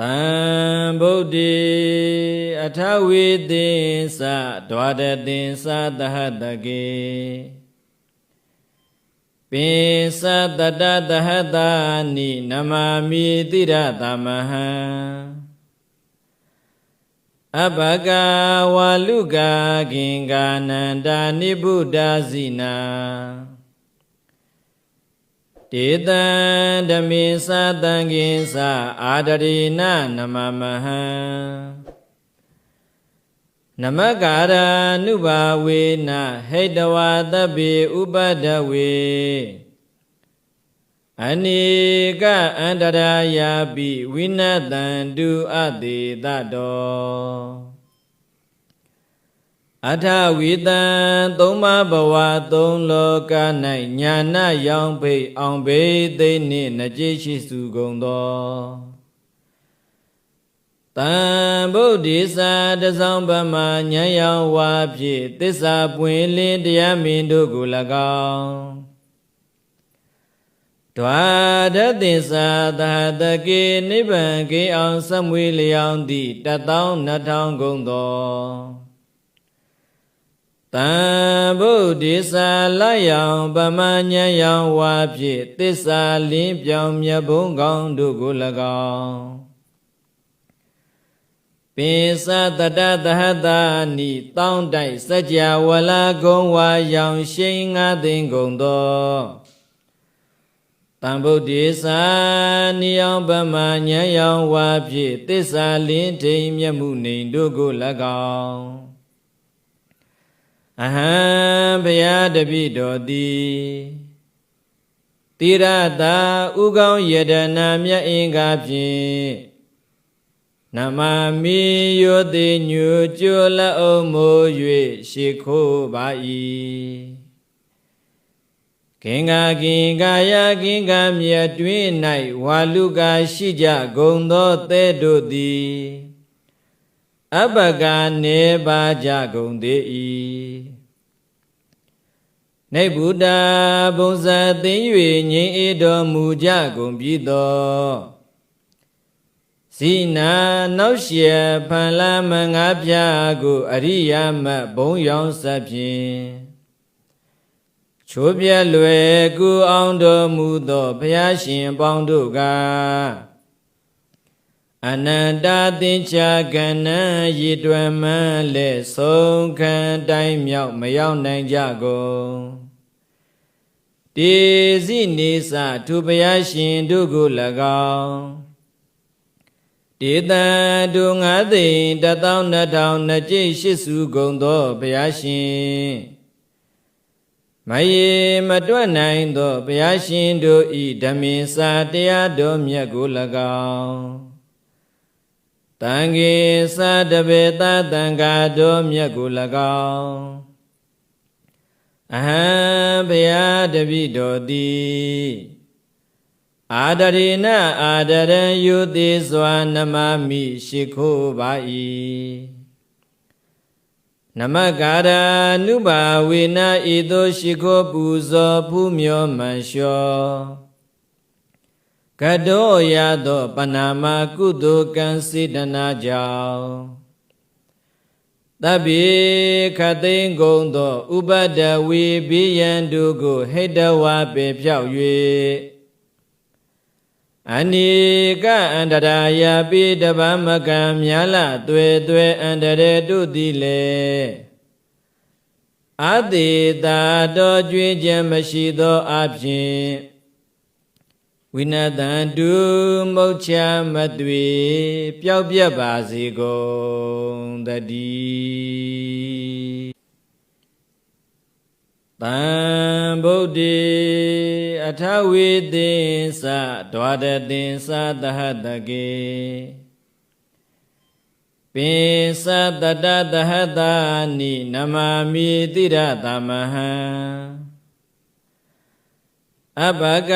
တံဗုဒ္ဓေအထဝေသင်္စဒွါဒသင်္စသဟတကေပိစတတသဟတာနိနမမိတိရသမဟံအဘဂဝါလူကာကင်္ကာနန္တာနိဗုဒ္ဓဇိနာ တေတံဓမေသတံကိဉ္စအာဒရိနနမမဟံနမကာရနုဘာဝေနဟိတဝါတပိဥပဒဝေအနိကအန္တရာယာပိဝိနတံတုအတေတတော အထဝိတံသုံးပါးဘဝသုံးလောက၌ညာနာရောင်ဖိတ်အောင်ဘိသိနှင့်နှကြိရှိစုကုန်သောတံဗုဒ္ဓိသာတဆောင်ဗမညာရောင်ဝါဖြင့်သစ္စာပွင့်လင်းတရားမင်းတို့ကို၎င်းဒွါဒသင်္သာသာတကေနိဗ္ဗာန်ကေအောင်စမွေလျောင်းသည့်တသောနှစ်ထောင်ကုန်သော တံဗုဒ္ဓိသာလယောင်ဗမညံယောင်ဝါဖြင့်သစ္စာလင်းပြောင်မြတ်ဘုံကောင်းတို့ကို၎င်းပိစတတသဟတာနိတောင်းတိုက်စัจ java ဝလာကုံဝါရောင်ရှိန်ငါသိင်ကုန်သောတံဗုဒ္ဓိသာနိယောင်ဗမညံယောင်ဝါဖြင့်သစ္စာလင်းထိန်မြတ်မှုနေတို့ကို၎င်း အဟံဘုရားတပိတော်သည်တိရတာဥကောင်းယတနာမြတ်အင်္ဂါဖြင့်နမမီယောတိညူကြွလအောင်မိုး၍ရှ िख ိုးပါ၏ခင်္ဂကင်ကာယကင်္ဂမြတ်တွင်၌ဝါလူကာရှိကြဂုံသောသဲတို့သည်အပကနေပါကြကုန်သေး၏ နေဗုဒ္ဓဘုံဇာသိမ့်၍ငြိမ်အေတော်မူကြကုန်ပြီသောဇိနာနောက်ရှေဖန်လာမငါးပြားကိုအရိယာမတ်ဘုံရောင်စဖြင့်ချိုးပြက်လွယ်ကူအောင်တော်မူသောဘုရားရှင်ပေါင်းတို့က အနန္တသင်္ချာကဏ္ဍရည်တွယ်မှန်းလက်ဆုံးခံတိုင်းမြောက်မရောက်နိုင်ကြကုန်တေစီနေသသူဘုရားရှင်တို့ကို၎င်းတေတံဒုငါသိင်တသောနှစ်ထောင်နှစ်ကျိရှစ်စုကုန်သောဘုရားရှင်မယေမတွက်နိုင်သောဘုရားရှင်တို့ဤဓမ္မင်စာတရားတော်မြတ်ကို၎င်း တံဃေသတပေတသံဃာတော်မြတ်ကို၎င်းအဟံဘုရားတပိတော်သည်အာဒရေနအာဒရံယုတိစွာနမမိရှိခိုးပါ၏နမကာရာနုဘာဝေနဤသို့ရှိခိုးပူဇော်ဖူးမြော်မှန်လျှော် ကတောရသောပဏာမကုသိုလ်ကံစေတနာကြောင့်တပိခသိင်ကုံသောဥပဒဝီဘိယံတုကိုဟိတဝါပေဖြောက်၍အနိကအန္တရာယာပိတဗမကံမြာလသွေသွေအန္တရေတုတိလေအတိတာတော်ကြွေးခြင်းမရှိသောအဖြစ် ဝိနတံတုမုတ်ချမသွေပျောက်ပြက်ပါစေကုန်တည်းတံဗုဒ္ဓေအထဝေသင်္စဒွါဒသင်္စသဟတကေပိစတတသဟတာနိနမမိတိရသမဟံ အဘဂ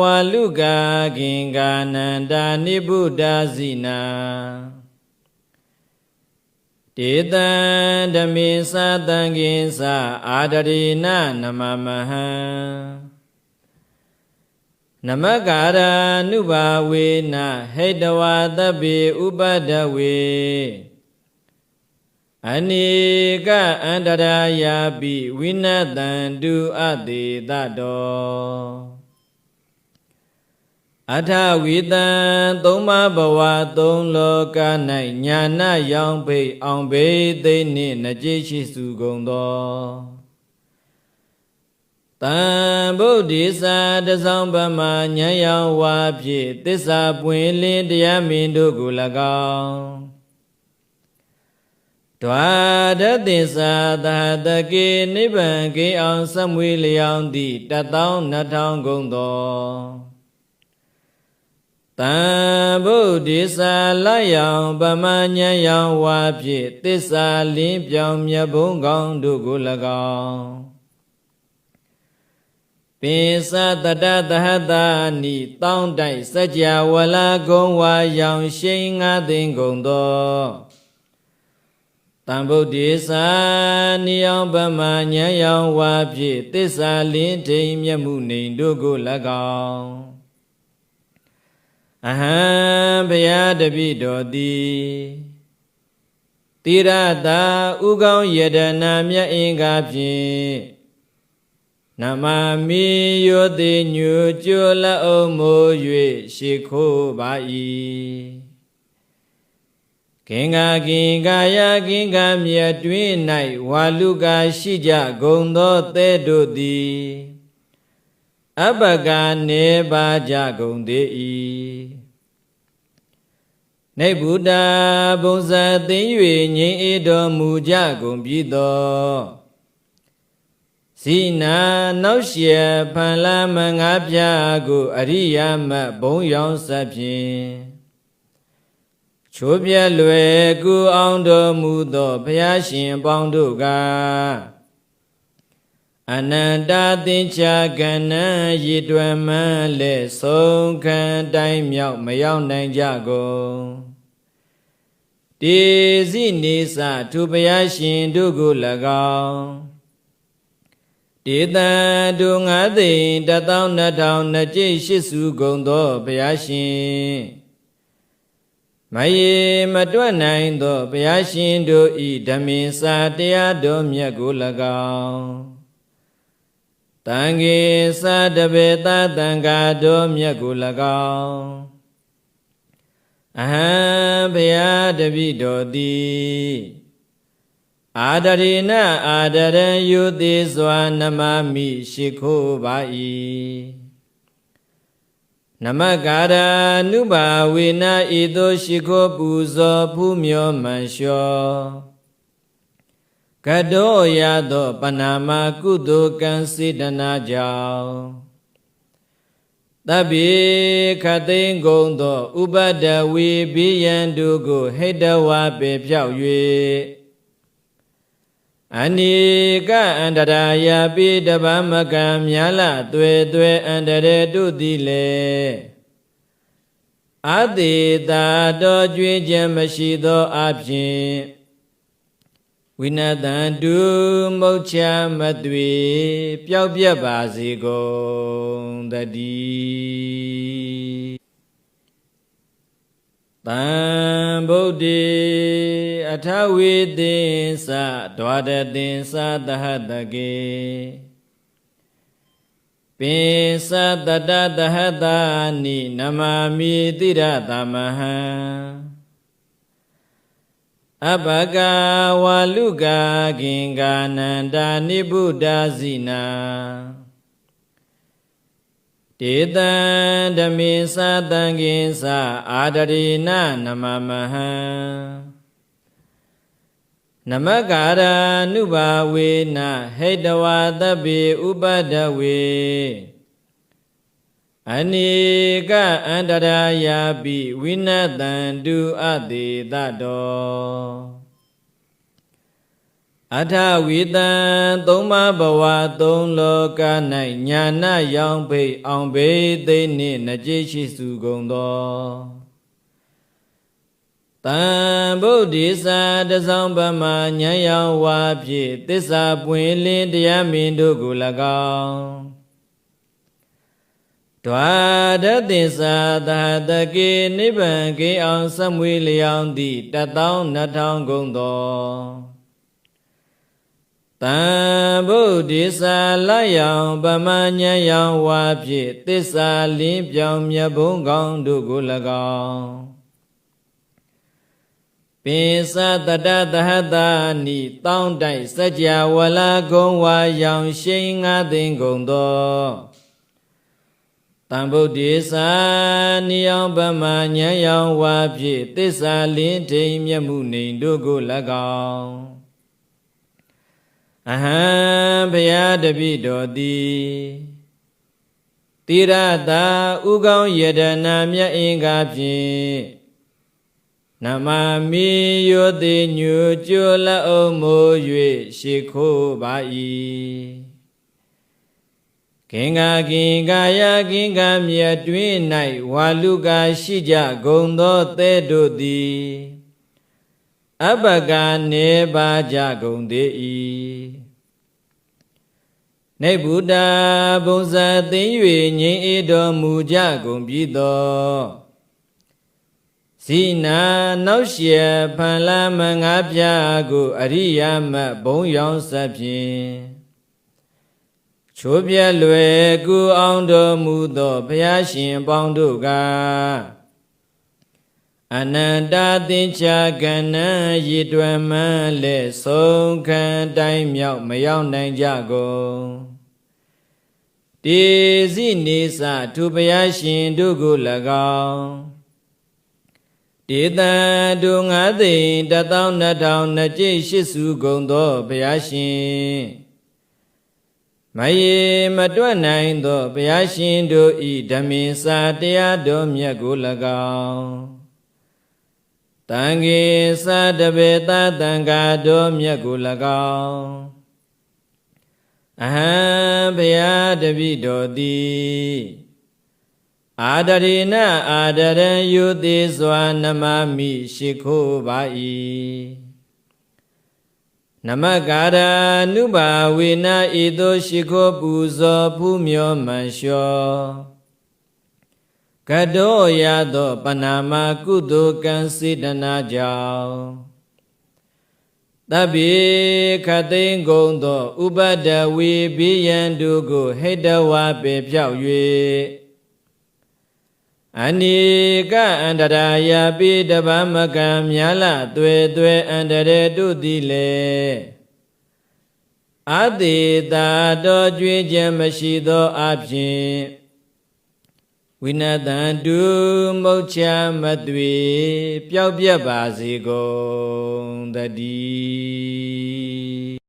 ဝါလူကာကင်္ကာနန္တာနိဗုဒ္ဓဇိနာတေတံဓမေသတံကိဉ္စအာဒရိနနမမဟံနမကာရာနုဘာဝေနဟိတဝါတပိဥပဒဝေ အနိကအန္တရာယာပိဝိနတံတုအတေတတောအထဝိတံသုံးပါးဘဝသုံးလောက၌ညာနာရောင်ဖိတ်အောင်ဘိသိနှင့်နှကြိရှိစုကုန်သောတံဗုဒ္ဓိသာတဆောင်ပမဉာဏ်ရောင်ဝါဖြင့်သစ္စာပွင့်လင်းတရားမင်းတို့ကို၎င်း ဒွါဒသစ္စာသဟတကေနိဗ္ဗာန်ကေအောင်စမွေလျောင်းသည့်တသောင်းနှစ်ထောင်ကုန်သောတံဗုဒ္ဓိစာလယောင်ပမညံယောင်ဝါဖြင့်သစ္စာလင်းပြောင်မြတ်ဘုံကောင်းတို့ကို၎င်းပိစတတသဟတာနိတောင်းတိုက်စัจ java ဝလာကုံဝါရောင်ရှိန်ငါသိင်ကုန်သော တံဗုဒ္ဓိစာနိယောပမညံယောင်ဝါဖြင့်သစ္စာလင်းထိန်မြတ်မှုနေတို့ကို၎င်းအဟံဘုရားတပိတော်သည်တိရတာဥကောင်းယတနာမြတ်အင်္ဂါဖြင့်နမမိယောတိညူကျွလအောင်မိုး၍ရှ िख ိုးပါ၏ ခင်္ဂကင်္ဂာယကင်္ဂမြတ်တွင်၌ဝါလူကာရှိကြဂုံသောသဲတို့သည်အပကနေပါကြကုန်သေး၏နေဗုဒ္ဓဘုံဇာသိမ့်၍ငြိမ်အေတော်မူကြကုန်ပြီသောဇိနာနောက်ရှေဖန်လာမငါးပြားကိုအရိယာမဘုံရောင်စဖြင့် ချိုးပြက်လွယ်ကူအောင်တော်မူသောဘုရားရှင်ပေါင်းတို့ကအနန္တသင်္ချာကဏ္ဍရည်တွယ်မှလက်ဆုံးခံတိုင်းမြောက်မရောက်နိုင်ကြကုန်တေစီနေစသူဘုရားရှင်တို့ကို၎င်းတေတံတို့ငါးသိန်းတသောနှစ်ထောင်နှစ်ကျိရှစ်စုကုန်သောဘုရားရှင် မယေမတွက်နိုင်သောဘုရားရှင်တို့ဤဓမင်စာတရားတော်မြတ်ကို၎င်းတန်ခေစာတပေတသံဃာတော်မြတ်ကို၎င်းအဟံဘုရားတပိတော်သည်အာဒရေနအာဒရံယုသေးစွာနမမိရှိခိုးပါ၏ နမကာရနုဘာဝေနဤသို့ရှိခိုးပူဇော်ဖူးမြော်မှန်လျှောကတောရသောပနာမကုသိုလ်ကံစေတနာကြောင့်တဗ္ဗေခသိင်ကုံသော ဥပဒဝီဘိယံတုကိုဟိတဝါပေဖြောက်၍ အနိကအန္တရာယာပိတဗမကံမြာလသွေသွေအန္တရေတုတိလေအတိတာတော်ကြွေးခြင်းမရှိသောအဖြစ်ဝိနတံတုမုတ်ချမသွေပျောက်ပြက်ပါစေကုန်တည်း တံဗုဒ္ဓေအထဝေသင်္စဒွါဒသင်္စသဟတကေပိစတတတဟတာနိနမမိတိရသမဟံအပကဝါလူကာကင်္ကာနန္တာနိဗုဒ္ဓဇိနာ တေတံဓမေသတံကိသအာဒရိနနမမဟံနမကာရာနုဘာဝေနဟိတဝါတပိဥပဒဝေအနိကအန္တရာယာပိဝိနတံတုအတေတတော အထဝိတံသုံးပါးဘဝသုံးလောက၌ညာနာရောင်ဖိတ်အောင်ဘိသိနှင့်နှကြိရှိစုကုန်သောတံဗုဒ္ဓိသာတဆောင်ပမဉာဏ်ရောင်ဝါဖြင့်သစ္စာပွင့်လင်းတရားမင်းတို့ကို၎င်းဒွါရသစ္စာသာတကေနိဗ္ဗာန်ကေအောင်ဆက်မွေလျောင်းသည့်တသောနှစ်ထောင်ကုန်သော တံဗုဒ္ဓိစာလယောင်ပမညံယောင်ဝါဖြင့်သစ္စာလင်းပြောင်မြတ်ဘုံကောင်းတို့ကို၎င်းပိစတတသဟတာနိတောင်းတိုက်စัจ java ဝလာကုံဝါယောင်ရှိန်ငါသိင်ကုန်သောတံဗုဒ္ဓေသာနိယောင်ပမညံယောင်ဝါဖြင့်သစ္စာလင်းထိန်မြတ်မှုနေတို့ကို၎င်း အဟံဘုရားတပိတော်သည်တိရတာဥကောင်းယတနာမြတ်အင်္ဂါဖြင့်နမမိယောတိညူကျွလအုံမိုး၍ရှိခိုးပါ၏ခင်္ဃကင်္ကာယကင်္ကာမြတ်တွင်၌ဝါလူကာရှိကြဂုံသောသဲတို့သည် အပကနေပါကြကုန်သေး၏နေဗုဒ္ဓဘုံဇာသိမ့်၍ငြိမ်အေတော်မူကြကုန်ပြီသောဇိနာနောက်ရှေဖန်လာမငါးပြားကိုအရိယာမဘုံရောင်စဖြင့်ချိုးပြက်လွယ်ကူအောင်တော်မူသောဘုရားရှင်ပေါင်းတို့က အနန္တသင်္ချာကဏ္ဍရည်တွယ်မှန်းလက်ဆုံးခံတိုင်းမြောက်မရောက်နိုင်ကြကုန်တေစီနေစသူဘုရားရှင်တို့ကို၎င်းတေတံတို့ငါးသိန်းတသောနှစ်ထောင်နှစ်ကျိတ်ရှိစုကုန်သောဘုရားရှင်မယေမတွက်နိုင်သောဘုရားရှင်တို့ဤဓမ္မိစာတရားတော်မြတ်ကို၎င်း တန်ခေစာတပေတသံဃာတော်မြတ်ကို၎င်းအဟံဘုရားတပိတော်သည်အာဒရေနအာဒရံယုသေးစွာနမမိရှိခိုးပါ၏နမကာရနုဘာဝေနဤသို့ရှိခိုးပူဇော်ဖူးမြော်မှန်လျှော ကတောရသောပဏာမကုသိုလ်ကံစေတနာကြောင့်တပိခသိင်ကုံသောဥပဒဝေပိယံတုကိုဟိတဝါပေဖြောက်၍အနိကအန္တရာယပိတဗမကံမြာလသွေသွေအန္တရေတုတိလေအတိတာတော်ကြွေးခြင်းမရှိသောအဖြစ် ဝိနတံတုမုတ်ချမသွေပျောက်ပြက်ပါစေကုန်တည်း